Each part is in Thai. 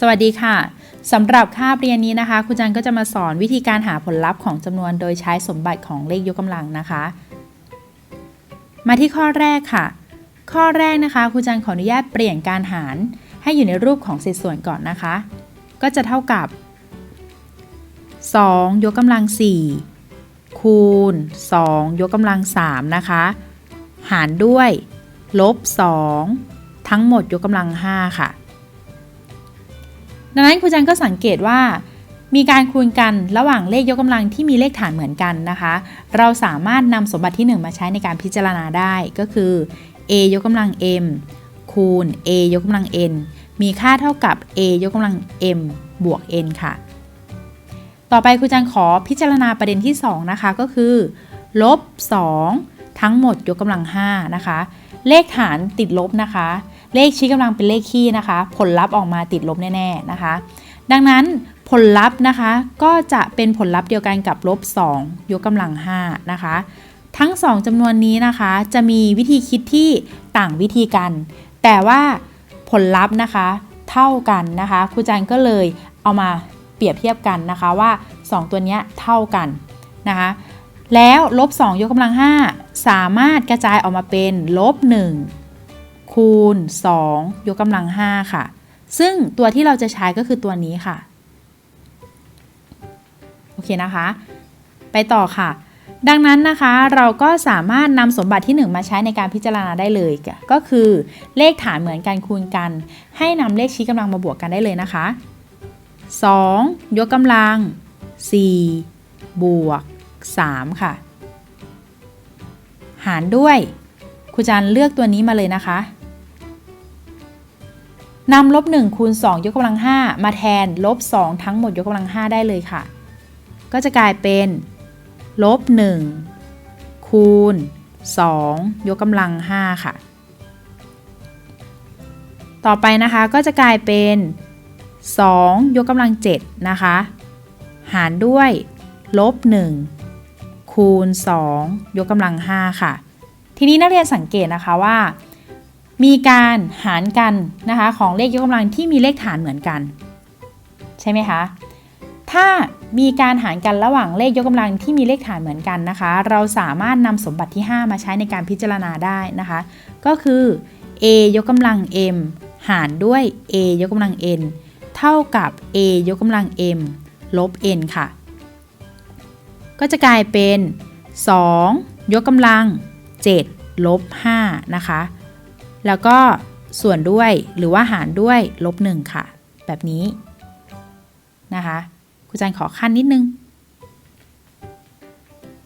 สวัสดีค่ะสำหรับคาบเรียนนี้นะคะครูจันก็จะมาสอนวิธีการหาผลลัพธ์ของจำนวนโดยใช้สมบัติของเลขยกกำลังนะคะ มาที่ข้อแรกค่ะ ข้อแรกนะคะครูจันขออนุญาตเปลี่ยนการหาร ให้อยู่ในรูปของเศษส่วนก่อนนะคะ ก็จะเท่ากับ 2 ยกกำลัง 4 คูณ 2 ยกกำลัง 3 นะคะ หารด้วย ลบ 2 ทั้งหมดยกกำลัง 5 ค่ะ ดังนั้นครูจันก็สังเกตว่า มีการคูณกันระหว่างเลขยกกำลังที่มีเลขฐานเหมือนกันนะคะ เราสามารถนำสมบัติที่ 1 มาใช้ในการพิจารณาได้ก็คือ a ยกกำลัง m คูณ a ยกกำลัง n มีค่าเท่ากับ a ยกกำลัง m บวก n ค่ะ ต่อไปครูจันขอพิจารณาประเด็นที่ 2 นะคะก็คือลบ 2 ทั้งหมดยกกำลัง5นะคะ เลขฐานติดลบนะคะ เลขชี้กำลังเป็นเลขคี่นะคะ ผลลัพธ์ออกมาติดลบแน่ๆนะคะ ดังนั้นผลลัพธ์นะคะก็จะเป็นผลลัพธ์เดียวกันกับลบ2ยกกำลัง5นะคะ ทั้ง 2จำนวนนี้นะคะ จะมีวิธีคิดที่ต่างวิธีกัน แต่ว่าผลลัพธ์นะคะเท่ากันนะคะครูจันก็เลยเอามาเปรียบเทียบกันนะคะว่า 2 ตัวนี้เท่ากันนะคะแล้วลบ2ยกกำลัง 5 สามารถกระจายออกมาเป็นลบ1 คูณ 2 ยกกำลัง 5 ค่ะ ซึ่งตัวที่เราจะใช้ก็คือตัวนี้ค่ะ โอเคนะคะ ไปต่อค่ะ ดังนั้นนะคะเราก็สามารถนำสมบัติที่ 1 มาใช้ในการพิจารณาได้เลย ก็คือเลขฐานเหมือนกันคูณกัน ให้นำเลขชี้กำลังมาบวกกันได้เลยนะคะ 2 ยกกำลัง 4 บวก 3 ค่ะ หารด้วยครูจันเลือกตัวนี้มาเลยนะคะ นำลบ1คูณ2ยกกำลัง 5 มาแทนลบ 2 ทั้งหมดยกกำลัง 5 ได้เลยค่ะ ก็จะกลายเป็นลบ 1 คูณ 2 ยกกำลัง 5 ค่ะ ต่อไปนะคะก็จะกลายเป็น 2 ยกกำลัง 7 นะคะ หารด้วยลบ 1 คูณ 2 ยกกำลัง 5 ค่ะ ทีนี้นักเรียนสังเกตนะคะว่า มีการหารกันนะคะของเลขยกกำลังที่มีเลขฐานเหมือนกัน ใช่ไหมคะ ถ้ามีการหารกันระหว่างเลขยกกำลังที่มีเลขฐานเหมือนกันนะคะ เราสามารถนำสมบัติที่ 5 มาใช้ในการพิจารณาได้นะคะ ก็คือ a ยกกำลัง m หารด้วย a ยกกำลัง n เท่ากับ a ยกกำลัง m ลบ n ค่ะ ก็จะกลายเป็น 2 ยกกำลัง 7 ลบ 5 นะคะ แล้วก็ส่วนด้วยหรือว่าหารด้วยลบ1ค่ะ แบบนี้นะคะครูจันขอขั้นนิดนึง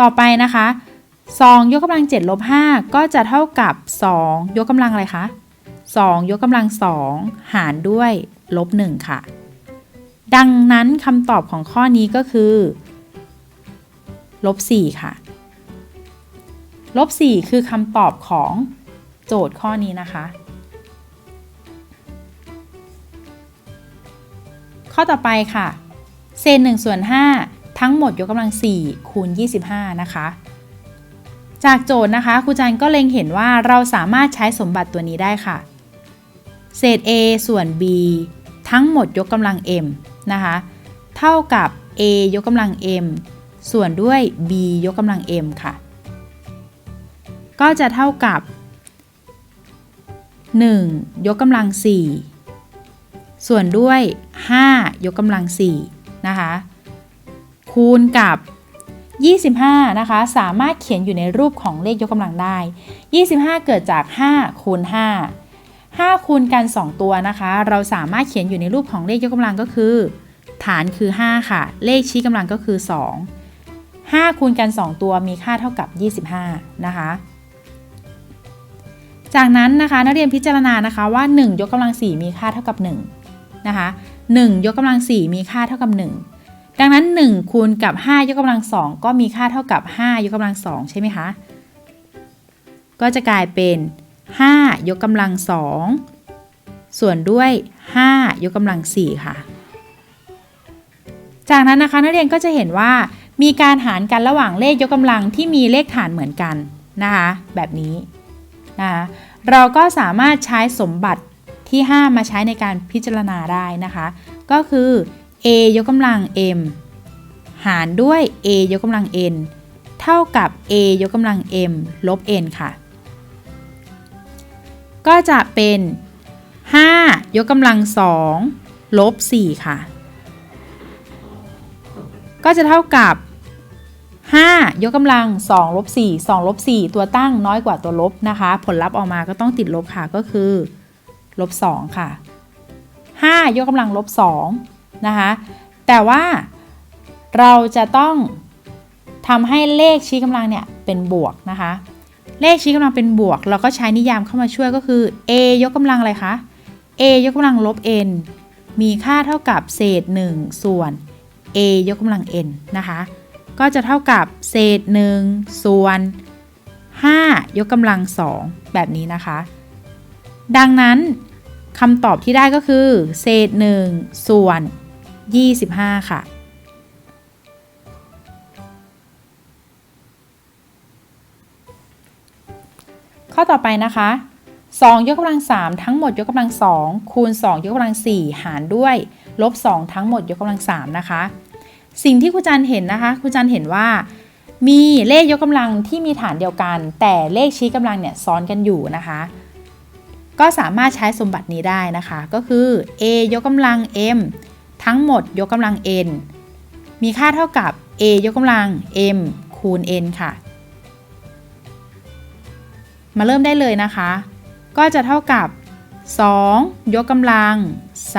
ต่อไปนะคะ2ยกกำลัง7ลบ5ก็จะเท่ากับ 2 ยกกำลังอะไรคะ2 ยกกำลัง 2 หารด้วยลบ1ค่ะ ดังนั้นคำตอบของข้อนี้ก็คือลบ4ค่ะลบ4คือคำตอบของ โจทย์ข้อนี้นะคะ ข้อต่อไปค่ะ เศษ1ส่วน5ทั้งหมดยกกำลัง 4 คูณ 25 นะคะ จากโจทย์นะคะครูจันก็เล็งเห็นว่าเราสามารถใช้สมบัติตัวนี้ได้ค่ะ เศษ a ส่วน b ทั้งหมดยกกำลัง m นะคะ เท่ากับ a ยกกำลัง m ส่วนด้วย b ยกกำลัง m ค่ะ ก็จะเท่ากับ 1 ยกกำลัง 4 ส่วนด้วย 5 ยกกำลัง4นะคะ คูณกับ 25 นะคะ สามารถเขียนอยู่ในรูปของเลขยกกำลังได้ 25 เกิดจาก 5 คูณ 5 5 คูณกัน 2 ตัวนะคะ เราสามารถเขียนอยู่ในรูปของเลขยกกำลังก็คือ ฐานคือ 5 ค่ะ เลขชี้กำลังก็คือ 2 5 คูณกัน 2 ตัวมีค่าเท่ากับ 25 นะคะ จากนั้นนะคะนักเรียนพิจารณานะคะว่า 1 ยกกำลัง 4 มีค่าเท่ากับ1นะคะ1ยกกำลัง 4 มีค่าเท่ากับ 1 ดังนั้น 1 คูณกับ 5 ยกกำลัง 2 ก็มีค่าเท่ากับ 5 ยกกำลัง 2 ใช่ไหมคะก็จะกลายเป็น 5 ยกกำลัง 2 ส่วนด้วย 5 ยกกำลัง 4 ค่ะ จากนั้นนะคะนักเรียนก็จะเห็นว่ามีการหารกันระหว่างเลขยกกำลังที่มีเลขฐานเหมือนกันนะคะแบบนี้ นะคะเราก็สามารถใช้สมบัติที่ 5 มาใช้ในการพิจารณาได้นะคะ ก็คือ a ยกกำลัง m หารด้วย a ยกกำลัง n เท่ากับ a ยกกำลัง m ลบ n ค่ะ ก็จะเป็น 5 ยกกำลัง 2 ลบ 4 ค่ะ ก็จะเท่ากับ 5 ยกกำลัง2ลบ4 2ลบ4ตัวตั้งน้อยกว่าตัวลบนะคะ ผลลัพธ์ออกมาก็ต้องติดลบค่ะก็คือลบ2ค่ะ 5 ยกกำลังลบ2นะคะแต่ว่าเราจะต้องทำให้เลขชี้กำลังเนี่ยเป็นบวกนะคะ เลขชี้กำลังเป็นบวก เราก็ใช้นิยามเข้ามาช่วยก็คือ a ยกกำลังอะไรคะ a ยกกำลังลบ n มีค่าเท่ากับเศษ 1 ส่วน a ยกกำลัง n นะคะ ก็จะเท่ากับเศษ 1 ส่วน 5 ยกกำลัง 2 แบบนี้นะคะ ดังนั้นคำตอบที่ได้ก็คือ เศษ 1 ส่วน 25 ค่ะข้อต่อไปนะคะ 2 ยกกำลัง 3 ทั้งหมดยกกำลัง 2 คูณ 2 ยกกำลัง 4 หารด้วย ลบ 2 ทั้งหมดยกกำลัง 3 นะคะ สิ่งที่ครูจันเห็นนะคะครูจันเห็นว่า มีเลขยกกำลังที่มีฐานเดียวกัน แต่เลขชี้กำลังเนี่ยซ้อนกันอยู่นะคะ ก็สามารถใช้สมบัตินี้ได้นะคะ ก็คือ a ยกกำลัง m ทั้งหมดยกกำลัง n มีค่าเท่ากับ a ยกกำลัง m คูณ n ค่ะ มาเริ่มได้เลยนะคะ ก็จะเท่ากับ 2 ยกกำลัง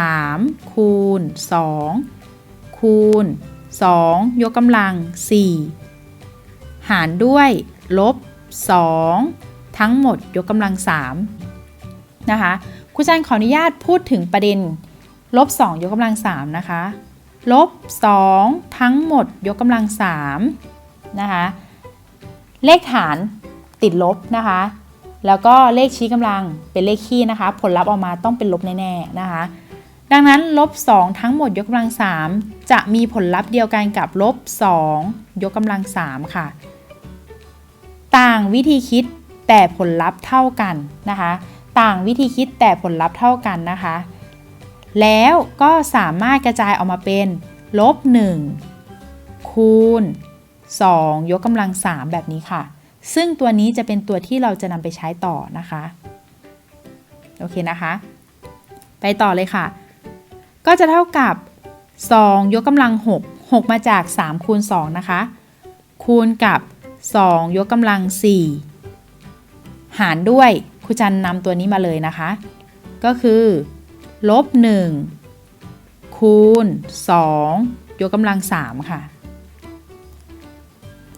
3 คูณ 2 คูณ 2 ยกกำลัง 4 หารด้วย ลบ 2 ทั้งหมดยกกำลัง 3 นะคะครูจันขออนุญาตพูดถึงประเด็น ลบ 2 ยกกำลัง 3 นะคะ ลบ 2 ทั้งหมดยกกำลัง 3 นะคะ เลขฐานติดลบนะคะ แล้วก็เลขชี้กำลังเป็นเลขคี่นะคะ ผลลัพธ์ออกมาต้องเป็นลบแน่ๆนะคะ ดังนั้นลบ 2 ทั้งหมดยกกำลัง 3 จะมีผลลัพธ์เดียวกันกับลบ 2 ยกกำลัง 3 ค่ะ ต่างวิธีคิดแต่ผลลัพธ์เท่ากันนะคะ ต่างวิธีคิดแต่ผลลัพธ์เท่ากันนะคะ แล้วก็สามารถกระจายออกมาเป็นลบ 1 คูณ 2 ยกกำลัง 3 แบบนี้ค่ะ ซึ่งตัวนี้จะเป็นตัวที่เราจะนำไปใช้ต่อนะคะ โอเคนะคะ ไปต่อเลยค่ะ ก็จะเท่ากับ 2 ยกกำลัง 6 6 มาจาก 3 คูณ 2 นะคะ คูณกับ 2 ยกกำลัง 4 หารด้วยครูจันนำตัวนี้มาเลยนะคะ ก็คือลบ 1 คูณ 2 ยกกำลัง 3 ค่ะ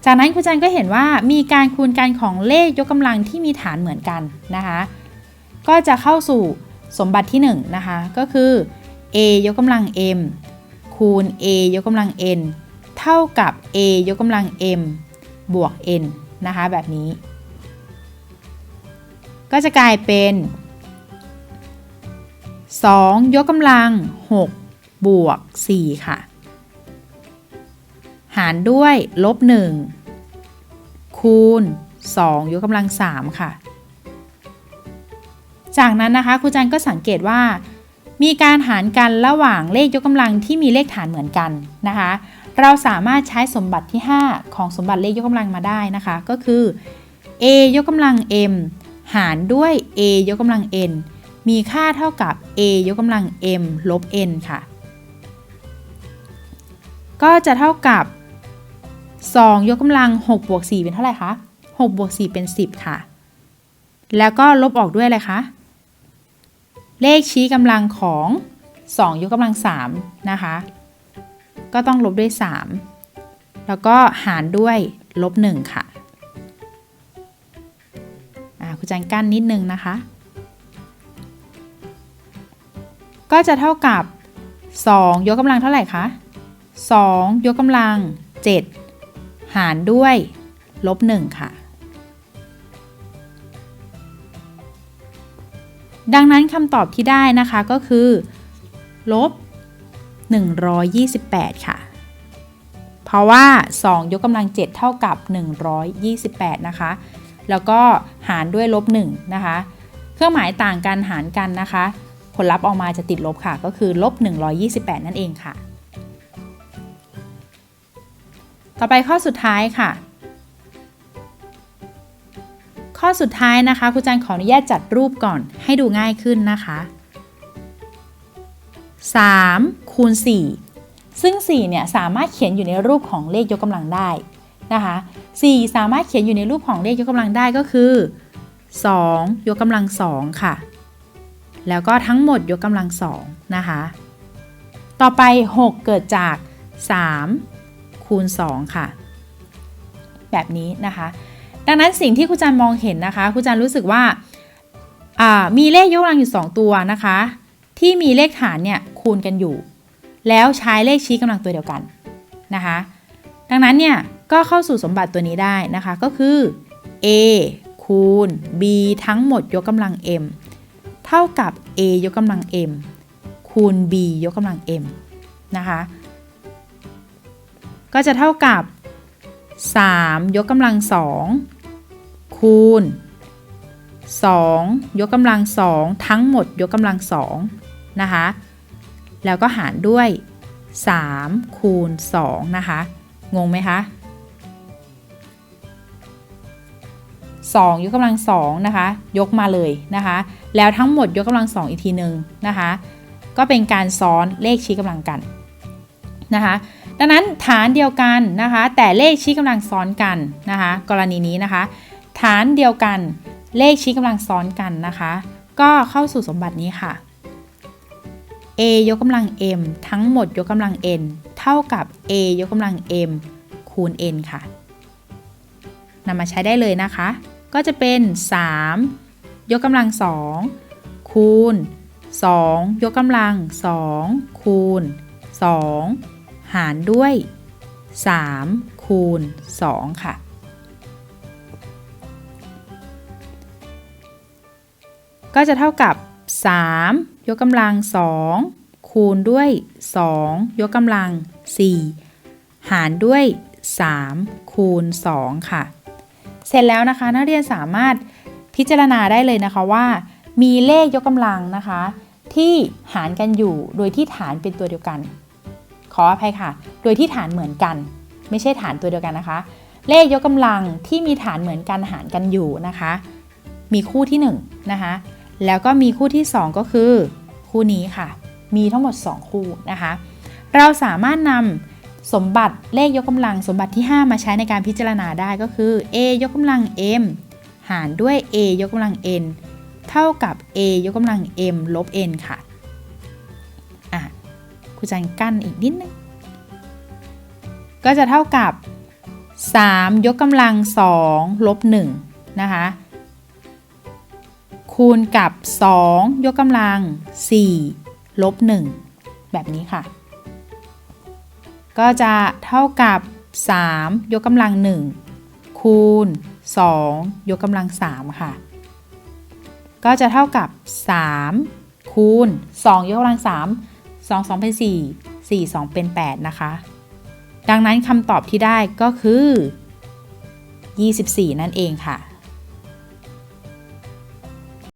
จากนั้นครูจันก็เห็นว่ามีการคูณกันของเลขยกกำลังที่มีฐานเหมือนกันนะคะ ก็จะเข้าสู่สมบัติที่ 1 นะคะ ก็คือ a ยกกำลัง m คูณ a ยกกำลัง n เท่ากับ a ยกกำลัง m บวก n นะคะ แบบนี้ ก็จะกลายเป็น 2 ยกกำลัง 6 บวก 4 ค่ะ หารด้วยลบ 1 คูณ 2 ยกกำลัง 3 ค่ะ จากนั้นนะคะครูจันก็สังเกตว่า มีการหารกันระหว่างเลขยกกำลังที่มีเลขฐานเหมือนกันนะคะ เราสามารถใช้สมบัติที่ 5 ของสมบัติเลขยกกำลังมาได้นะคะ ก็คือ a ยกกำลัง m หารด้วย a ยกกำลัง n มีค่าเท่ากับ a ยกกำลัง m ลบ n ค่ะ ก็จะเท่ากับ 2 ยกกำลัง6บวก4เป็นเท่าไหร่คะ6บวก4เป็น 10 ค่ะ แล้วก็ลบออกด้วยอะไรคะ เลขชี้กำลังของ 2 ยกกำลัง3นะคะ ก็ต้องลบด้วย 3 แล้วก็หารด้วยลบ1ค่ะครูจันกั้นนิดนึงนะคะ ก็จะเท่ากับ 2 ยกกำลังเท่าไหร่คะ 2 ยกกำลัง 7 หารด้วยลบ1ค่ะ ดังนั้นคำตอบที่ได้นะคะก็คือลบ 128 ค่ะ เพราะว่า 2 ยกกำลัง 7 เท่ากับ 128 นะคะ แล้วก็หารด้วยลบ 1 นะคะ เครื่องหมายต่างกันหารกันนะคะ ผลลัพธ์ออกมาจะติดลบค่ะ ก็คือลบ 128 นั่นเองค่ะ ต่อไปข้อสุดท้ายค่ะ ข้อสุดท้ายนะคะครูจันขออนุญาตจัดรูปก่อนให้ดูง่ายขึ้นนะคะ 3 คูณ 4 ซึ่ง 4 เนี่ยสามารถเขียนอยู่ในรูปของเลขยกกำลังได้นะคะ 4 สามารถเขียนอยู่ในรูปของเลขยกกำลังได้ก็คือ 2 ยกกำลัง 2 ค่ะ แล้วก็ทั้งหมดยกกำลัง 2 นะคะ ต่อไป 6 เกิดจาก 3 คูณ 2 ค่ะ แบบนี้นะคะ ดังนั้นสิ่งที่ครูจันมองเห็นนะคะครูจันรู้สึกว่ามีเลขยกกำลังอยู่ 2 ตัวนะคะ ที่มีเลขฐานเนี่ยคูณกันอยู่ แล้วใช้เลขชี้กำลังตัวเดียวกันนะคะ ดังนั้นเนี่ยก็เข้าสู่สมบัติตัวนี้ได้นะคะก็คือ a คูณ b ทั้งหมดยกกำลัง m เท่ากับ a ยกกำลัง m คูณ b ยกกำลัง m นะคะ ก็จะเท่ากับ 3 ยกกำลัง 2 คูณ 2 ยกกำลัง2ทั้งหมดยกกำลัง2นะคะ แล้วก็หารด้วย 3 คูณ 2 นะคะ งงไหมคะ2ยกกำลัง2นะคะ ยกมาเลยนะคะ แล้วทั้งหมดยกกำลัง2อีกทีหนึ่งนะคะ ก็เป็นการซ้อนเลขชี้กำลังกันนะคะดังนั้นฐานเดียวกันนะคะ แต่เลขชี้กำลังซ้อนกันนะคะ กรณีนี้นะคะ ฐานเดียวกัน เลขชี้กำลังซ้อนกันนะคะ ก็เข้าสู่สมบัตินี้ค่ะ a ยกกำลัง m ทั้งหมดยกกำลัง n เท่ากับ a ยกกำลัง m คูณ n ค่ะนำมาใช้ได้เลยนะคะ ก็จะเป็น 3 ยกกำลัง 2 คูณ 2 ยกกำลัง 2 คูณ 2 หารด้วย 3 คูณ 2 ค่ะ ก็จะเท่ากับ 3 ยกกำลัง 2 คูณด้วย 2 ยกกำลัง 4 หารด้วย 3 คูณ 2 ค่ะ เสร็จแล้วนะคะ นักเรียนสามารถพิจารณาได้เลยนะคะว่า มีเลขยกกำลังนะคะ ที่หารกันอยู่โดยที่ฐานเป็นตัวเดียวกัน ขออภัยค่ะ โดยที่ฐานเหมือนกัน ไม่ใช่ฐานตัวเดียวกันนะคะ เลขยกกำลังที่มีฐานเหมือนกันหารกันอยู่นะคะมีคู่ที่1นะคะ แล้วก็มีคู่ที่ 2 ก็คือ คู่นี้ค่ะ มีทั้งหมด 2 คู่นะคะ เราสามารถนำสมบัติเลขยกกำลังสมบัติที่ 5 มาใช้ในการพิจารณาได้ก็คือ a ยกกำลัง m หารด้วย a ยกกำลัง n เท่ากับ a ยกกำลัง m ลบ n ค่ะ อะครูจันกั้นอีกนิดนึง ก็จะเท่ากับ 3 ยกกำลัง 2 ลบ 1 นะคะ คูณกับ 2 ยกกำลัง 4 ลบ 1 แบบนี้ค่ะ ก็จะเท่ากับ 3 ยกกำลัง 1 คูณ 2 ยกกำลัง 3 ค่ะ ก็จะเท่ากับ 3 คูณ 2 ยกกำลัง 3 2 2 เป็น 4 4 2 เป็น 8 นะคะ ดังนั้นคำตอบที่ได้ก็คือ 24 นั่นเองค่ะ